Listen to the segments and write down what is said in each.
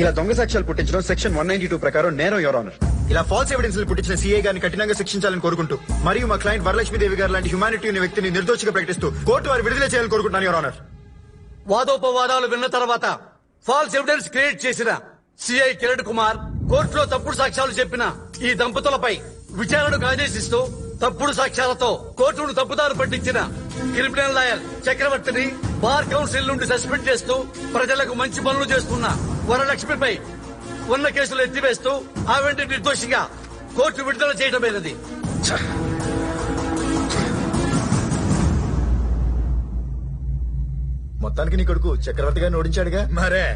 ఇలా దొంగ సాక్ష్యాలు పుట్టించడం సెక్షన్ వన్ నైన్టీ టూ ప్రకారం నేరం యువర్ ఆనర్. ఇలా ఫాల్స్ ఎవిడెన్స్ పుట్టించిన సీఏ గారిని కఠినంగా శిక్షించాలని కోరుకుంటూ మరియు మా క్లయింట్ వరలక్ష్మి దేవి గారు లాంటి హ్యుమానిటీ వ్యక్తిని నిర్దోషిగా ప్రకటిస్తూ కోర్టు వారు విడుదల చేయాలని కోరుకుంటున్నాను యువర్ ఆనర్. వాదోపవాదాలు విన్న తర్వాత ఫాల్స్ ఎవిడెన్స్ క్రియేట్ చేసిన సిఐ కిరణ్ కుమార్ కోర్టులో తప్పుడు సాక్ష్యాలు చెప్పిన ఈ దంపతులపై విచారణకు ఆదేశిస్తూ తప్పుడు సాక్ష్యాలతో కోర్టును తప్పుదారు పట్టించిన క్రిమినల్ లాయర్ చక్రవర్తిని బార్ కౌన్సిల్ నుండి సస్పెండ్ చేస్తూ ప్రజలకు మంచి పనులు చేస్తున్న వరలక్ష్మిపై ఉన్న కేసులు ఎత్తివేస్తూ ఆవిడ నిర్దోషిగా కోర్టు విడుదల చేయడమైనది మొత్తానికి నీ కొడుకు చక్రవర్తి గారిని ఓడించాడుగా మరే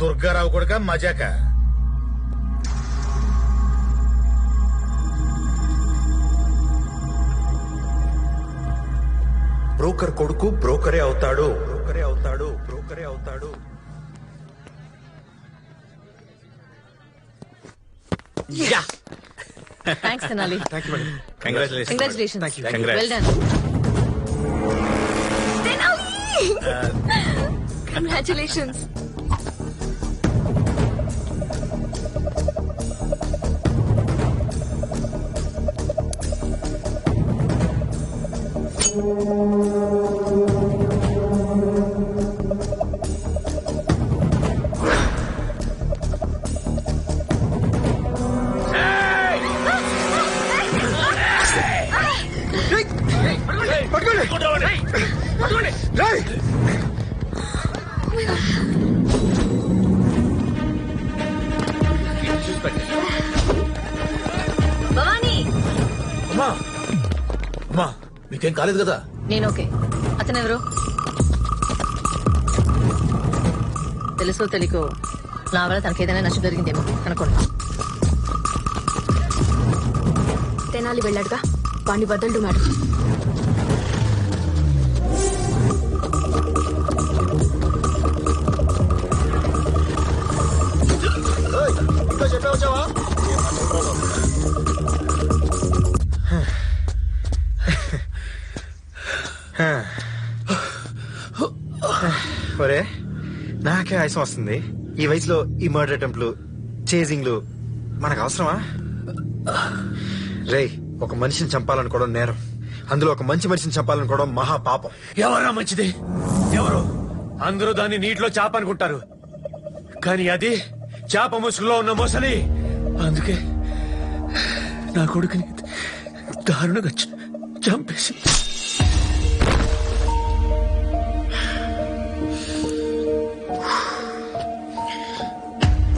దుర్గారావు కొడుక మజాక? బ్రోకర్ కొడుకు బ్రోకరే అవుతాడు. బ్రోకరే అవుతాడు బ్రోకరే అవుతాడు. Thanks Tenali congratulation congratulations Congrats. Well done congratulations Bhavani! అమ్మా! అమ్మా! మీకేం కాలేదు కదా? నేను ఓకే. అతను ఎవరు? తెలుసో తెలియకో నా వల్ల తనకి ఏదైనా నష్టం జరిగిందేమో. అనుకోండి. తెనాలి వెళ్ళాడుగా. వాణ్ణి వదలడు మేడం. వచ్చావా ఒరే నాకే ఆయాసం వస్తుంది. ఈ వయసులో ఈ మర్డర్ అటెంప్ట్లు చేజింగ్లు మనకు అవసరమా? రేయ్ ఒక మనిషిని చంపాలనుకోవడం నేరం. అందులో ఒక మంచి మనిషిని చంపాలనుకోవడం మహా పాపం. ఎవరా మంచిది? ఎవరు? అందరూ దాన్ని నీటిలో చేప అనుకుంటారు కానీ అది చేప ముసుగులో ఉన్న మొసలి. అందుకే నా కొడుకుని దారుణంగా చంపేసి.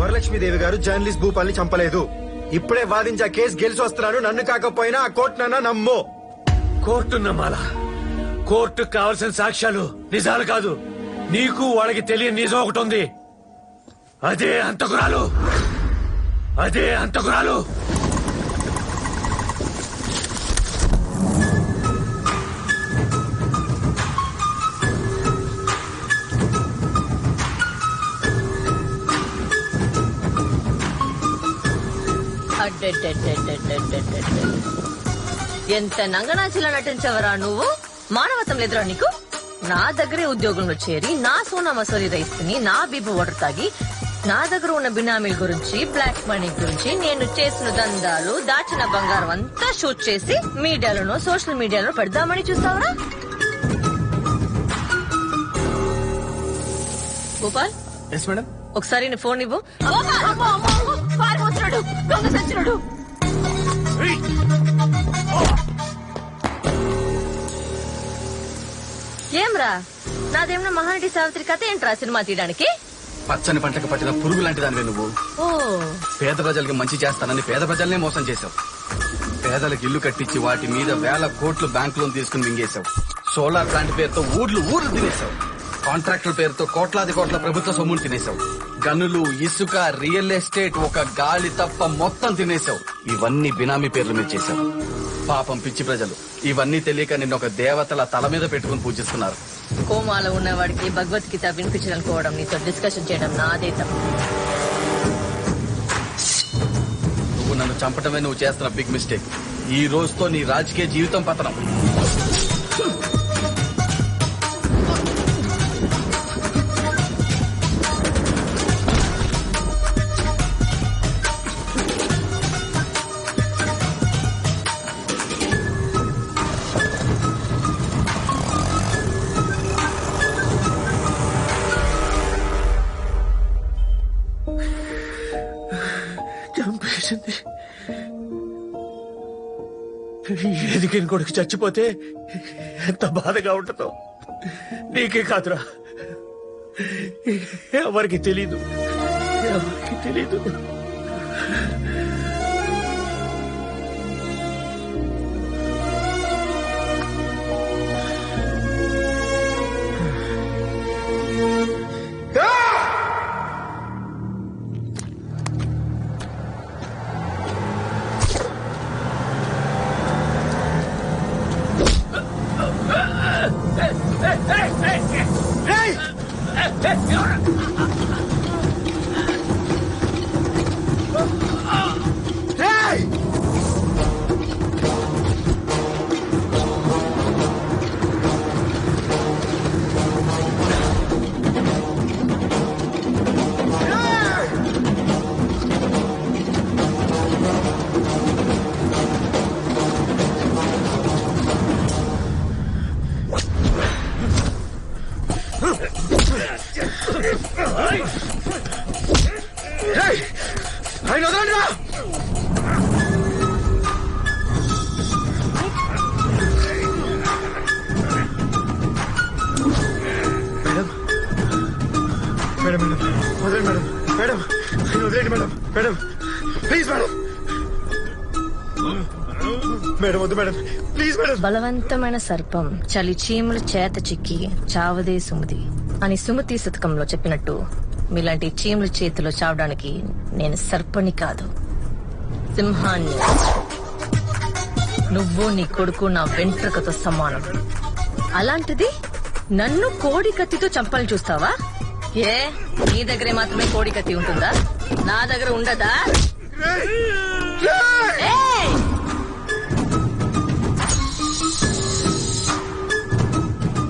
వరలక్ష్మీదేవి గారు జర్నలిస్ట్ భూపాల్ని చంపలేదు. ఇప్పుడే వాదించి ఆ కేసు గెలిచి వస్తున్నాను నన్ను కాకపోయినా ఆ కోర్టు నన్న నమ్ము. కోర్టు నమ్మాల? కోర్టు కావలసిన సాక్ష్యాలు నిజాలు కాదు. నీకు వాళ్ళకి తెలియని నిజం ఒకటి ఉంది. అదే అంతకురాలు. అదే అంతకురాలు. ఎంత నంగనాచిలా నటించవరా నువ్వు? మానవతం లేదురా నీకు? నా దగ్గరే ఉద్యోగంలో చేరి నా సోనా మసూరి రైస్ తిని నా బీబు వాటర్ తాగి నా దగ్గర ఉన్న బినామీల గురించి బ్లాక్ మనీ గురించి నేను చేసిన దందాలు దాచిన బంగారం అంతా షూట్ చేసి మీడియాలోనో సోషల్ మీడియాలో పెడదామని చూస్తావరా? గోపాల్? ఎస్ మేడం ఒకసారి నీ ఫోన్ ఇవ్వు. ఏమ్రా? నాదేమన్నా మహానటి సావిత్రి కథ ఏంట్రా సినిమా తీయడానికి? పచ్చని పంటకు పట్టిన పురుగు లాంటి దానివే నువ్వు. ఓ. పేద ప్రజలకి మంచి చేస్తానని పేద ప్రజల్నే మోసం చేశావు. పేదలకు ఇల్లు కట్టించి వాటి మీద వేల కోట్లు బ్యాంక్ లోన్ తీసుకుని మింగేశావు. సోలార్ ప్లాంట్ పేరుతో ఊర్లు ఊర్లు తినేశావు. కాంట్రాక్టుల పేరుతో కోట్లాది కోట్ల ప్రభుత్వ సొమ్మును తినేశావు. గనులు ఇసుక రియల్ ఎస్టేట్ ఒక గాలి తప్ప మొత్తం తినేశావు. ఇవన్నీ బినామీ పేర్ల మీద చేశావు. పాపం పిచ్చి ప్రజలు. ఇవన్నీ తెలియక నిన్న ఒక దేవతల తల మీద పెట్టుకుని పూజిస్తున్నారు. కోమాలో ఉన్నవాడికి భగవద్గీత వినిపించాలనుకోవడం నీతో డిస్కషన్ చేయడం నాదే తప్పు. నువ్వు నన్ను చంపటమే నువ్వు చేస్తున్న బిగ్ మిస్టేక్ ఈ రోజుతో నీ రాజకీయ జీవితం పతనం. చేసింది. ఎదిగిన కొడుకు చచ్చిపోతే ఎంత బాధగా ఉంటుందో నీకే కాదురా. ఎవరికి తెలీదు. ఎవరికి తెలీదు. వదిలేండి మేడం. మేడం నేను వదిలేండి madam. Madam please madam. Madam వద్దు మేడం. Please madam. బలవంతమైన సర్పం చలి చీమల చేత చిక్కి చావదే సుమతి అని సుమతి శతకంలో చెప్పినట్టు మీలాంటి చీమల చేతిలో చావడానికి నేను సర్పని కాదు. సింహాన్ని. నువ్వు నీ కొడుకు నా వెంట్రుకతో సమానం. అలాంటిది నన్ను కోడి కత్తితో చంపాలని చూస్తావా? ఏ? నీ దగ్గరే మాత్రమే కోడి కత్తి ఉంటుందా? నా దగ్గర ఉండదా?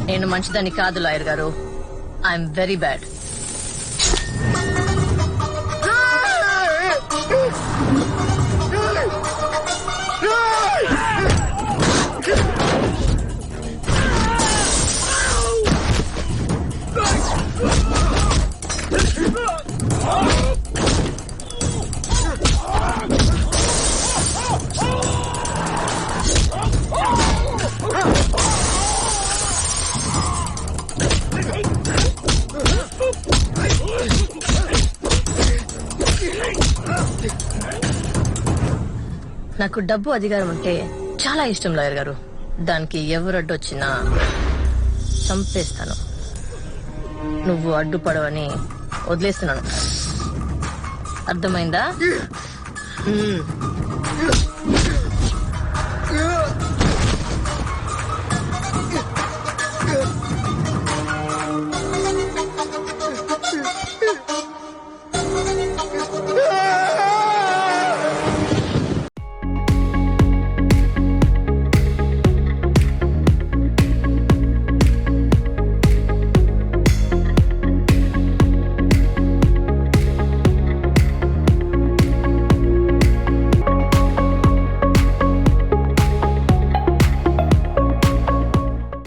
నేను మంచిదని కాదు లాయర్ గారు. I'm very bad. నాకు డబ్బు అధికారం అంటే చాలా ఇష్టం లాయర్ గారు. దానికి ఎవరు అడ్డొచ్చినా చంపేస్తాను. నువ్వు అడ్డుపడవని వదిలేస్తున్నాను. అర్థమైందా.